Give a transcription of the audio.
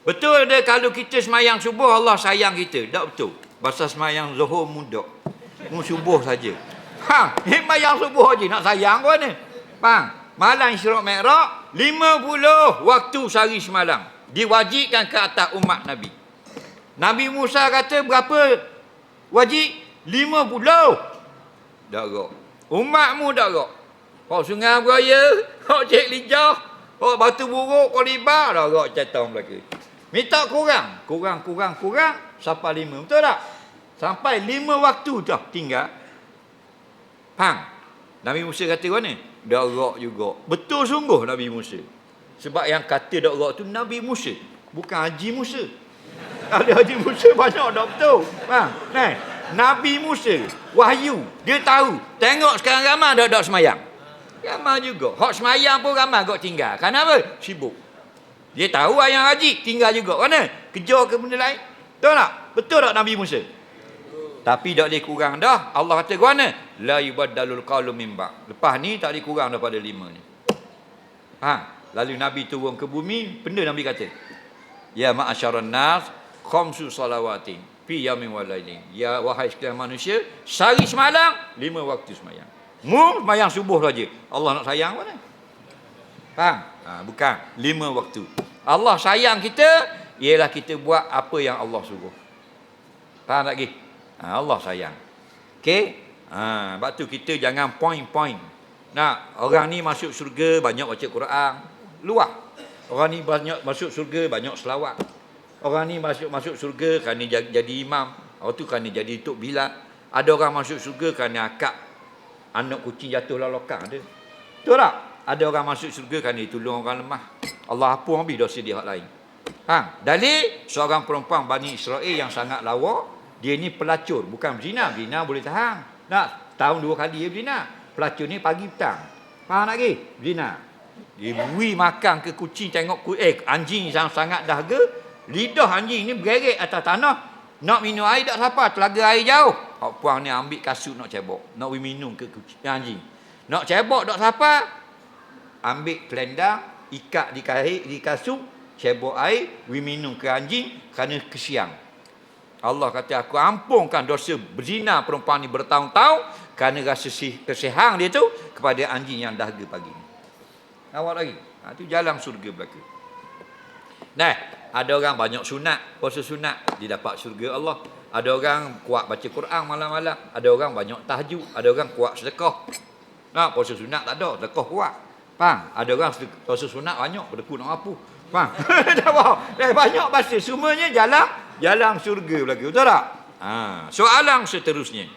Betul ada kalau kita semayang subuh Allah sayang kita. Tak betul. Pasal semayang zuhur muda. Mu subuh saja. Ha, ni semayang subuh aja nak sayang kau ni. Faham? Malam Isra' Mi'raj 50 waktu sehari semalam diwajibkan ke atas umat Nabi. Nabi Musa kata berapa wajib? 50. Tak rok. Umatmu tak rok. Kau sungai beraya, kau cek lijah, kau batu buruk, kau libar, tak rok cetong belaka. Minta kurang, kurang, kurang, kurang, sampai lima. Betul tak? Sampai lima waktu dah tinggal. Faham? Nabi Musa kata mana? Dak rok juga. Betul sungguh Nabi Musa. Sebab yang kata dak rok tu Nabi Musa. Bukan Haji Musa. Ada Haji Musa banyak dak betul. Faham? Nah, Nabi Musa, wahyu. Dia tahu. Tengok sekarang ramai dak dak semayang. Ramai juga. Hak semayang pun ramai kau tinggal. Kenapa? Sibuk. Dia tahu ayang haji tinggal juga. Mana? Kejar ke benda lain. Betul tak? Betul tak Nabi Musa? Tapi tak boleh kurang dah. Allah kata ke mana? La yubaddalul qawlu min ba'. Lepas ni tak boleh kurang daripada lima ni. Ha, lalu Nabi turun ke bumi, benda Nabi kata. Ya ma'asyaran nas, khamsu salawatin fi yamin wa lailin. Ya wahai sekalian manusia, sehari semalam lima waktu semayang. Mu semayang subuh saja. Allah nak sayang mana? Faham? Ha, bukan lima waktu. Allah sayang kita ialah kita buat apa yang Allah suruh. Faham tak lagi? Ha, Allah sayang. Okey? Ha, sebab tu kita jangan point-point. Nak orang ni masuk syurga banyak baca Quran. Luah. Orang ni banyak masuk syurga banyak selawat. Orang ni masuk masuk syurga kerana jadi, imam. Orang tu kerana jadi tok bilal. Ada orang masuk syurga kerana akak anak kucing jatuh lalu lokang ada. Betul tak? Ada orang masuk syurga kerana tolong orang lemah. Allah apa habis dosa dia hak lain. Ha, dalil seorang perempuan Bani Israel yang sangat lawa, dia ni pelacur, bukan berzina. Berzina boleh tahan. Nak tahun dua kali dia berzina. Pelacur ni pagi petang. Faham lagi? Berzina. Dia bui makan ke kucing tengok ku eh anjing yang sangat dahaga, lidah anjing ni bergerak atas tanah. Nak minum air tak siapa, telaga air jauh. Hak puang ni ambil kasut nak cebok. Nak minum ke kucing anjing. Nak cebok tak siapa, ambil telendang, ikat di kain di kasut, cebok air, we minum ke anjing kerana kesiang. Allah kata aku ampunkan dosa berzina perempuan ni bertahun-tahun kerana rasa si kesihang dia tu kepada anjing yang dahaga pagi ni. Awak lagi. Ha, tu jalan surga belaka. Nah, ada orang banyak sunat, puasa sunat, dia dapat syurga Allah. Ada orang kuat baca Quran malam-malam, ada orang banyak tahajud, ada orang kuat sedekah. Nah, puasa sunat tak ada, sedekah kuat. Faham? Ada orang puasa sunat banyak, berdeku nak apa. Faham? faham? Eh, banyak bahasa. Semuanya jalan jalan syurga belaka. Betul tak? Ha, soalan seterusnya.